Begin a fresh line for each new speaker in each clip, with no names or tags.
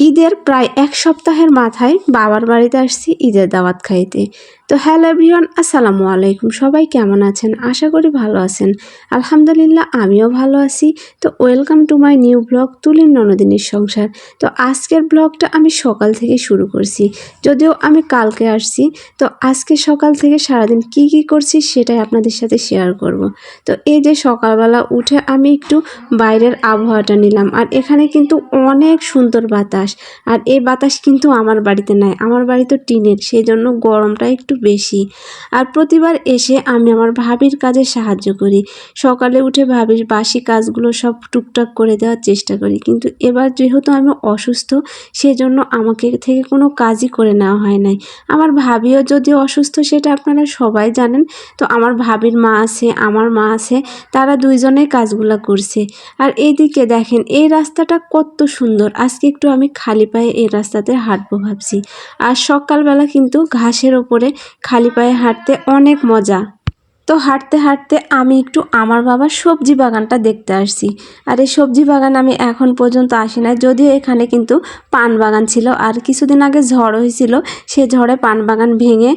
ঈদের প্রায় এক সপ্তাহের মাথায় বাবার বাড়িতে আসছি ঈদের দাওয়াত খাইতে। তো হ্যালো এভরিওয়ান, আসসালামু আলাইকুম। সবাই কেমন আছেন? আশা করি ভালো আছেন। আলহামদুলিল্লাহ, আমিও ভালো আছি। তো welcome to my new blog, তুলির ননদিনীর সংসার। তো আজকের ব্লগটা আমি সকাল থেকে শুরু করছি। যদিও আমি কালকে আসছি, তো আজকে সকাল থেকে সারাদিন কি কি করছি সেটাই আপনাদের সাথে শেয়ার করব। তো এই যে সকালবেলা উঠে আমি একটু বাইরের আবহাওয়াটা নিলাম, আর এখানে কিন্তু অনেক সুন্দর বাতাস। আর এই বাতাস কিন্তু আমার বাড়িতে নাই, আমার বাড়ি তো টিনের, সেই জন্য গরমটা একটু বেশি। আর প্রতিবার এসে আমি আমার ভাবির কাজে সাহায্য করি। সকালে উঠে ভাবির বাসি কাজগুলো সব টুকটাক করে দেওয়ার চেষ্টা করি। কিন্তু এবার যেহেতু আমি অসুস্থ, সেজন্য আমাকে থেকে কোনো কাজই করে নেওয়া হয় নাই। আমার ভাবিও যদি অসুস্থ, সেটা আপনারা সবাই জানেন। তো আমার ভাবির মা আছে, আমার মা আছে, তারা দুইজনে কাজগুলো করছে। আর এইদিকে দেখেন, এই রাস্তাটা কত সুন্দর। আজকে একটু আমি খালি পায়ে এই রাস্তাতে হাঁটবো ভাবছি। আর সকালবেলা কিন্তু ঘাসের ওপরে খালি পায়ে হাঁটতে অনেক মজা। তো হাঁটতে হাঁটতে আমি একটু আমার বাবার সবজি বাগানটা দেখতে আসছি। আর এই সবজি বাগান আমি এখন পর্যন্ত আসি না যদিও এখানে কিন্তু পান বাগান ছিল। আর কিছুদিন আগে ঝড় হয়েছিল। সে ঝড়ে পান বাগান ভেঙে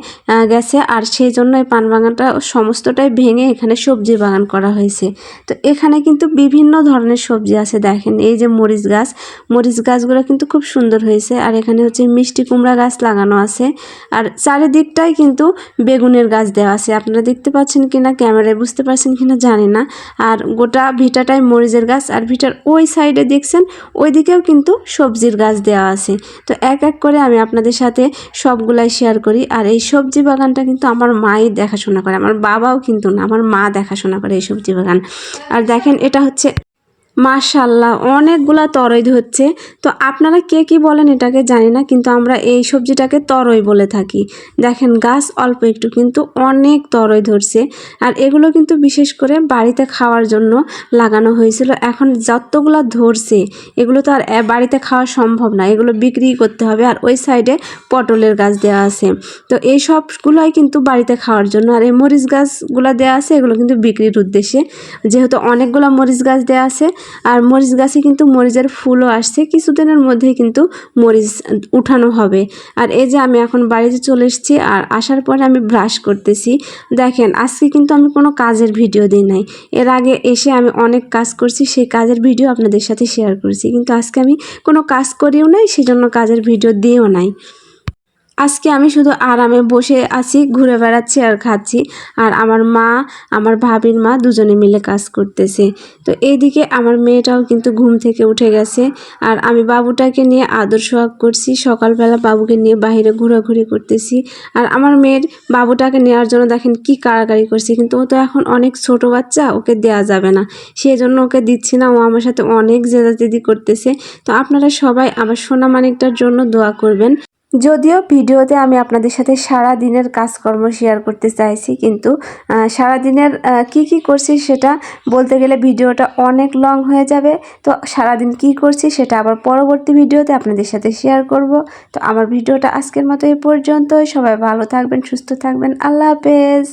গেছে। আর সেই জন্য এই পান বাগানটা সমস্তটাই ভেঙে এখানে সবজি বাগান করা হয়েছে। তো এখানে কিন্তু বিভিন্ন ধরনের সবজি আছে, দেখেন। এই যে মরিচ গাছ। মরিচ গাছগুলো কিন্তু খুব সুন্দর হয়েছে। আর এখানে হচ্ছে মিষ্টি কুমড়া গাছ লাগানো আছে। আর চারিদিকটাই কিন্তু বেগুনের গাছ দেওয়া আছে। আপনারা দেখতে পাচ্ছেন কিনা, ক্যামেরায় বুঝতে পারছেন কিনা জানি না। আর গোটা ভিটাটাই মরিচের গাছ, আর ভিটার ওই সাইডে দেখছেন, ওইদিকেও কিন্তু সবজির গাছ দেওয়া আছে। তো এক এক করে আমি আপনাদের সাথে সবগুলাই শেয়ার করি, আর এই সবজি বাগানটা কিন্তু আমার মাই দেখাশোনা করে, আমার বাবাও কিন্তু না, আমার মা দেখাশোনা করে এই সবজি বাগান। আর দেখেন, এটা হচ্ছে মাশাল্লাহ অনেকগুলা তরই ধরছে। তো আপনারা কে কি বলেন এটাকে জানি না, কিন্তু আমরা এই সবজিটাকে তরই বলে থাকি। দেখেন, গাছ অল্প একটু, কিন্তু অনেক তরই ধরছে। আর এগুলো কিন্তু বিশেষ করে বাড়িতে খাওয়ার জন্য লাগানো হয়েছিল। এখন যতগুলা ধরছে, এগুলো তো আর বাড়িতে খাওয়া সম্ভব না। এগুলো বিক্রি করতে হবে, আর ওই সাইডে পটলের গাছ দেওয়া আছে। তো এই সবগুলোই কিন্তু বাড়িতে খাওয়ার জন্য, আর এই মরিচ গাছগুলো দেওয়া আছে, এগুলো কিন্তু বিক্রির উদ্দেশ্যে। যেহেতু অনেকগুলো মরিচ গাছ দেওয়া আছে আর মরিচ গাছে কিন্তু মরিচের ফুলও আসছে। কিছুদিনের মধ্যেই কিন্তু মরিচ উঠানো হবে। আর এই যে আমি এখন বাড়িতে চলে এসেছি আর আসার পরে আমি ব্রাশ করতেছি। দেখেন, আজকে কিন্তু আমি কোনো কাজের ভিডিও দিই নাই। এর আগে এসে আমি অনেক কাজ করছি, সেই কাজের ভিডিও আপনাদের সাথে শেয়ার করছি। কিন্তু আজকে আমি কোনো কাজ করিও নাই, সেজন্য কাজের ভিডিও দিয়েও নাই। আজকে আমি শুধু আরামে বসে আছি, ঘুরে বেড়াচ্ছি আর খাচ্ছি। আর আমার মা, আমার ভাবির মা দুজনে মিলে কাজ করতেছে। তো এইদিকে আমার মেয়েটাও কিন্তু ঘুম থেকে উঠে গেছে। আর আমি বাবুটাকে নিয়ে আদর সোহাগ করছি। সকালবেলা বাবুকে নিয়ে বাইরে ঘোরাঘুরি করতেছি। আর আমার মেয়ের বাবুটাকে নেওয়ার জন্য দেখেন কি কাড়াকাড়ি করছে। কিন্তু ও তো এখন অনেক ছোট বাচ্চা, ওকে দেয়া যাবে না। সেই জন্য ওকে দিচ্ছি না। ও আমার সাথে অনেক জেদাজেদি করতেছে। তো আপনারা সবাই আমার সোনা মানিকটার জন্য দোয়া করবেন। যদিও ভিডিওতে আমি আপনাদের সাথে সারা দিনের কাজকর্ম শেয়ার করতে চাইছি, কিন্তু সারা দিনের কি কি করছি সেটা বলতে গেলে ভিডিওটা অনেক লং হয়ে যাবে। তো সারা দিন কি করছি সেটা আবার পরবর্তী ভিডিওতে আপনাদের সাথে শেয়ার করব। তো আমার ভিডিওটা আজকের মতো এই পর্যন্তই। সবাই ভালো থাকবেন, সুস্থ থাকবেন। আল্লাহ হাফেজ।